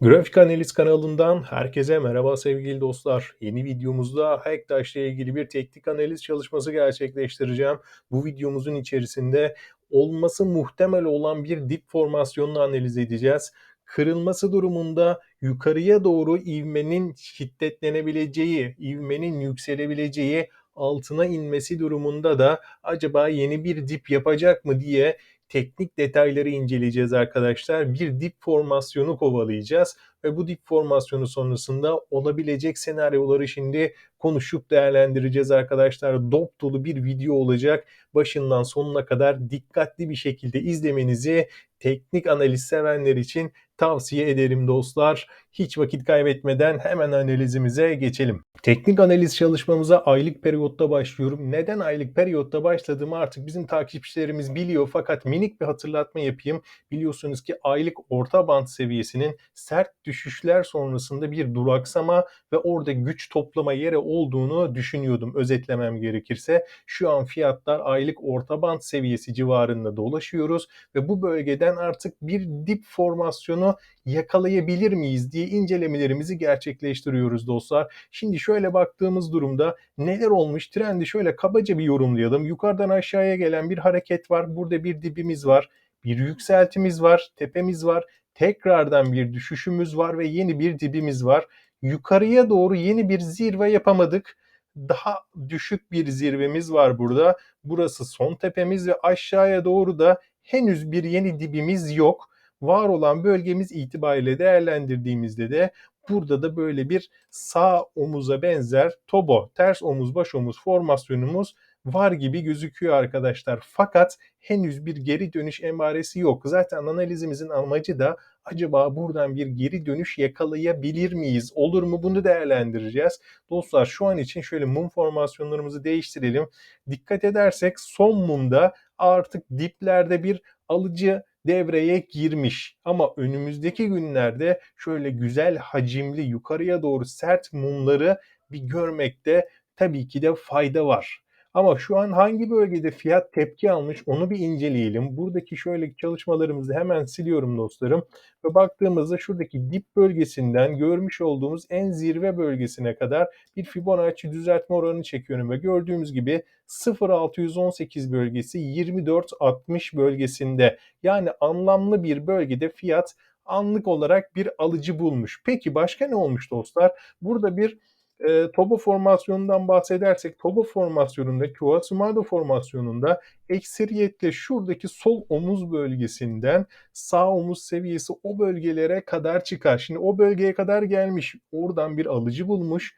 Grafik Analiz kanalından herkese merhaba sevgili dostlar. Yeni videomuzda Hackdash ile ilgili bir teknik analiz çalışması gerçekleştireceğim. Bu videomuzun içerisinde olması muhtemel olan bir dip formasyonunu analiz edeceğiz. Kırılması durumunda yukarıya doğru ivmenin şiddetlenebileceği, ivmenin yükselebileceği, altına inmesi durumunda da acaba yeni bir dip yapacak mı diye teknik detayları inceleyeceğiz arkadaşlar. Bir dip formasyonu kovalayacağız ve bu dip formasyonu sonrasında olabilecek senaryoları şimdi konuşup değerlendireceğiz arkadaşlar. Dop dolu bir video olacak. Başından sonuna kadar dikkatli bir şekilde izlemenizi teknik analiz sevenler için tavsiye ederim dostlar. Hiç vakit kaybetmeden hemen analizimize geçelim. Teknik analiz çalışmamıza aylık periyotta başlıyorum. Neden aylık periyotta başladığımı artık bizim takipçilerimiz biliyor fakat minik bir hatırlatma yapayım. Biliyorsunuz ki aylık orta band seviyesinin sert düşüşler sonrasında bir duraksama ve orada güç toplama yeri olduğunu düşünüyordum özetlemem gerekirse. Şu an fiyatlar aylık orta band seviyesi civarında dolaşıyoruz ve bu bölgeden artık bir dip formasyonu yakalayabilir miyiz diye incelemelerimizi gerçekleştiriyoruz dostlar. Şimdi şöyle baktığımız durumda neler olmuş trendi şöyle kabaca bir yorumlayalım. Yukarıdan aşağıya gelen bir hareket var. Burada bir dibimiz var. Bir yükseltimiz var, tepemiz var. Tekrardan bir düşüşümüz var ve yeni bir dibimiz var. Yukarıya doğru yeni bir zirve yapamadık. Daha düşük bir zirvemiz var burada. Burası son tepemiz ve aşağıya doğru da henüz bir yeni dibimiz yok var olan bölgemiz itibariyle değerlendirdiğimizde de burada da böyle bir sağ omuza benzer tobo, ters omuz baş omuz formasyonumuz var gibi gözüküyor arkadaşlar. Fakat henüz bir geri dönüş emaresi yok. Zaten analizimizin amacı da acaba buradan bir geri dönüş yakalayabilir miyiz? Olur mu? Bunu değerlendireceğiz. Dostlar şu an için şöyle mum formasyonlarımızı değiştirelim. Dikkat edersek son mumda artık diplerde bir alıcı devreye girmiş. Ama önümüzdeki günlerde şöyle güzel hacimli yukarıya doğru sert mumları bir görmekte tabii ki de fayda var. Ama şu an hangi bölgede fiyat tepki almış onu bir inceleyelim. Buradaki şöyle çalışmalarımızı hemen siliyorum dostlarım. Ve baktığımızda şuradaki dip bölgesinden görmüş olduğumuz en zirve bölgesine kadar bir Fibonacci düzeltme oranı çekiyorum. Ve gördüğümüz gibi 0.618 bölgesi 24.60 bölgesinde yani anlamlı bir bölgede fiyat anlık olarak bir alıcı bulmuş. Peki başka ne olmuş dostlar? Burada bir e, Tobo formasyonundan bahsedersek Tobo formasyonunda, Kuwatsumodo formasyonunda ekseriyetle şuradaki sol omuz bölgesinden sağ omuz seviyesi o bölgelere kadar çıkar. Şimdi o bölgeye kadar gelmiş. Oradan bir alıcı bulmuş.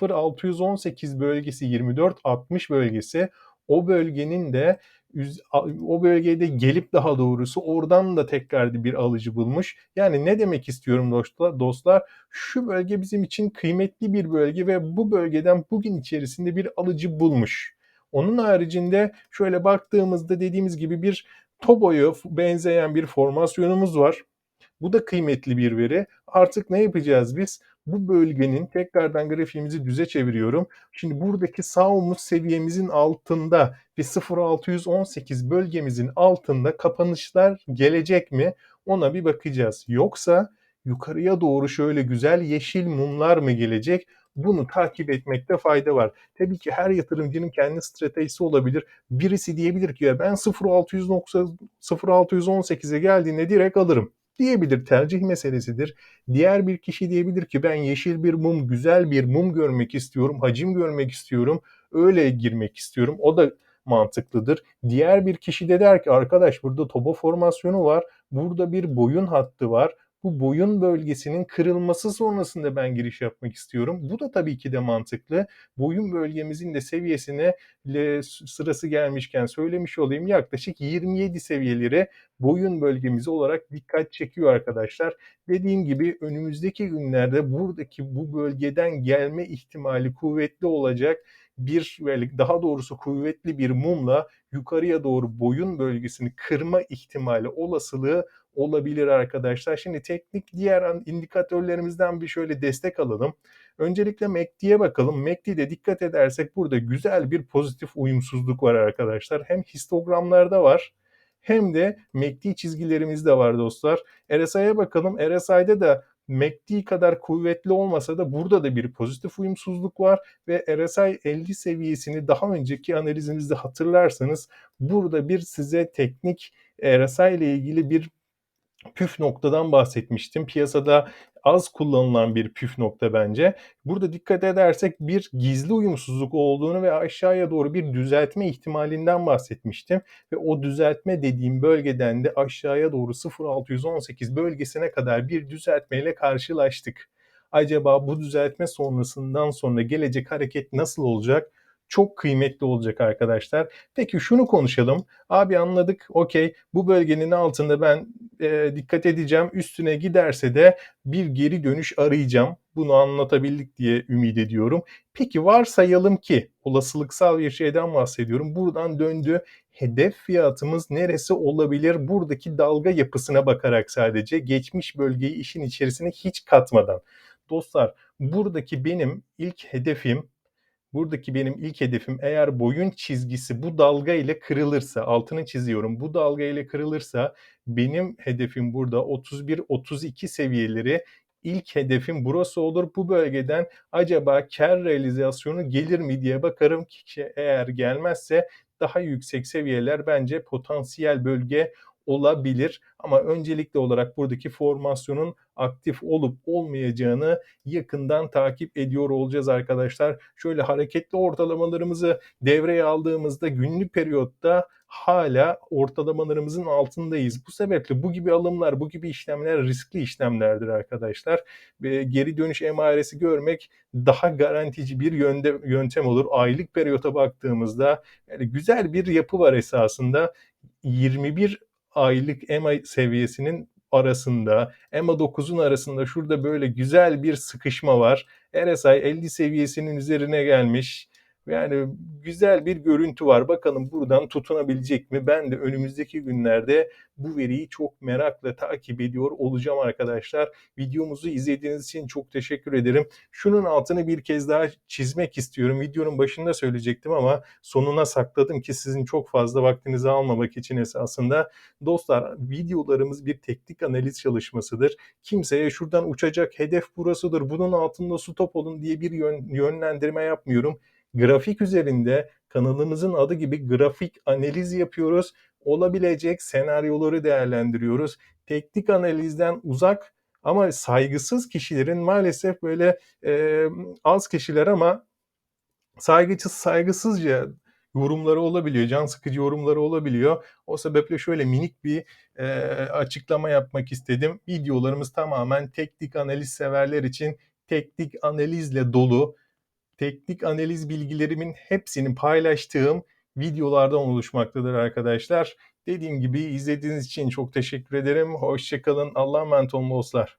0618 bölgesi 2460 bölgesi o bölgenin de o bölgede gelip daha doğrusu oradan da tekrar bir alıcı bulmuş. Yani ne demek istiyorum dostlar? Dostlar şu bölge bizim için kıymetli bir bölge ve bu bölgeden bugün içerisinde bir alıcı bulmuş. Onun haricinde şöyle baktığımızda dediğimiz gibi bir Tobo'ya benzeyen bir formasyonumuz var. Bu da kıymetli bir veri. Artık ne yapacağız biz? Bu bölgenin tekrardan grafiğimizi düze çeviriyorum. Şimdi buradaki sağ omuz seviyemizin altında ve 0618 bölgemizin altında kapanışlar gelecek mi? Ona bir bakacağız. Yoksa yukarıya doğru şöyle güzel yeşil mumlar mı gelecek? Bunu takip etmekte fayda var. Tabii ki her yatırımcının kendi stratejisi olabilir. Birisi diyebilir ki ya ben 0618'e geldiğinde direkt alırım diyebilir. Tercih meselesidir. Diğer bir kişi diyebilir ki ben yeşil bir mum, güzel bir mum görmek istiyorum, hacim görmek istiyorum, öyle girmek istiyorum. O da mantıklıdır. Diğer bir kişi de der ki arkadaş burada tobo formasyonu var, burada bir boyun hattı var bu boyun bölgesinin kırılması sonrasında ben giriş yapmak istiyorum. Bu da tabii ki de mantıklı. Boyun bölgemizin de seviyesine sırası gelmişken söylemiş olayım yaklaşık 27 seviyeleri boyun bölgemiz olarak dikkat çekiyor arkadaşlar. Dediğim gibi önümüzdeki günlerde buradaki bu bölgeden gelme ihtimali kuvvetli olacak bir daha doğrusu kuvvetli bir mumla yukarıya doğru boyun bölgesini kırma ihtimali olasılığı olabilir arkadaşlar. Şimdi teknik diğer indikatörlerimizden bir şöyle destek alalım. Öncelikle MACD'ye bakalım. MACD'de dikkat edersek burada güzel bir pozitif uyumsuzluk var arkadaşlar. Hem histogramlarda var hem de MACD çizgilerimizde var dostlar. RSI'ye bakalım. RSI'de de MACD kadar kuvvetli olmasa da burada da bir pozitif uyumsuzluk var ve RSI 50 seviyesini daha önceki analizimizde hatırlarsanız burada bir size teknik RSI ile ilgili bir püf noktadan bahsetmiştim. Piyasada az kullanılan bir püf nokta bence. Burada dikkat edersek bir gizli uyumsuzluk olduğunu ve aşağıya doğru bir düzeltme ihtimalinden bahsetmiştim ve o düzeltme dediğim bölgeden de aşağıya doğru 0.618 bölgesine kadar bir düzeltmeyle karşılaştık. Acaba bu düzeltme sonrasından sonra gelecek hareket nasıl olacak? Çok kıymetli olacak arkadaşlar. Peki şunu konuşalım. Abi anladık, okey. Bu bölgenin altında ben e, dikkat edeceğim. Üstüne giderse de bir geri dönüş arayacağım. Bunu anlatabildik diye ümit ediyorum. Peki varsayalım ki olasılıksal bir şeyden bahsediyorum. Buradan döndü. Hedef fiyatımız neresi olabilir? Buradaki dalga yapısına bakarak sadece geçmiş bölgeyi işin içerisine hiç katmadan. Dostlar buradaki benim ilk hedefim Buradaki benim ilk hedefim eğer boyun çizgisi bu dalga ile kırılırsa, altını çiziyorum. Bu dalga ile kırılırsa benim hedefim burada 31-32 seviyeleri ilk hedefim burası olur. Bu bölgeden acaba kar realizasyonu gelir mi diye bakarım ki eğer gelmezse daha yüksek seviyeler bence potansiyel bölge olabilir. Ama öncelikli olarak buradaki formasyonun aktif olup olmayacağını yakından takip ediyor olacağız arkadaşlar. Şöyle hareketli ortalamalarımızı devreye aldığımızda günlük periyotta hala ortalamalarımızın altındayız. Bu sebeple bu gibi alımlar, bu gibi işlemler riskli işlemlerdir arkadaşlar. Ve geri dönüş emaresi görmek daha garantici bir yönde, yöntem olur. Aylık periyota baktığımızda yani güzel bir yapı var esasında. 21 aylık EMA seviyesinin arasında, EMA 9'un arasında şurada böyle güzel bir sıkışma var. RSI 50 seviyesinin üzerine gelmiş. Yani güzel bir görüntü var. Bakalım buradan tutunabilecek mi? Ben de önümüzdeki günlerde bu veriyi çok merakla takip ediyor olacağım arkadaşlar. Videomuzu izlediğiniz için çok teşekkür ederim. Şunun altını bir kez daha çizmek istiyorum. Videonun başında söyleyecektim ama sonuna sakladım ki sizin çok fazla vaktinizi almamak için esasında. Dostlar videolarımız bir teknik analiz çalışmasıdır. Kimseye şuradan uçacak hedef burasıdır. Bunun altında stop olun diye bir yön, yönlendirme yapmıyorum grafik üzerinde kanalımızın adı gibi grafik analiz yapıyoruz. Olabilecek senaryoları değerlendiriyoruz. Teknik analizden uzak ama saygısız kişilerin maalesef böyle e, az kişiler ama saygısız saygısızca yorumları olabiliyor, can sıkıcı yorumları olabiliyor. O sebeple şöyle minik bir e, açıklama yapmak istedim. Videolarımız tamamen teknik analiz severler için teknik analizle dolu teknik analiz bilgilerimin hepsini paylaştığım videolardan oluşmaktadır arkadaşlar. Dediğim gibi izlediğiniz için çok teşekkür ederim. Hoşçakalın. Allah'a emanet olun dostlar.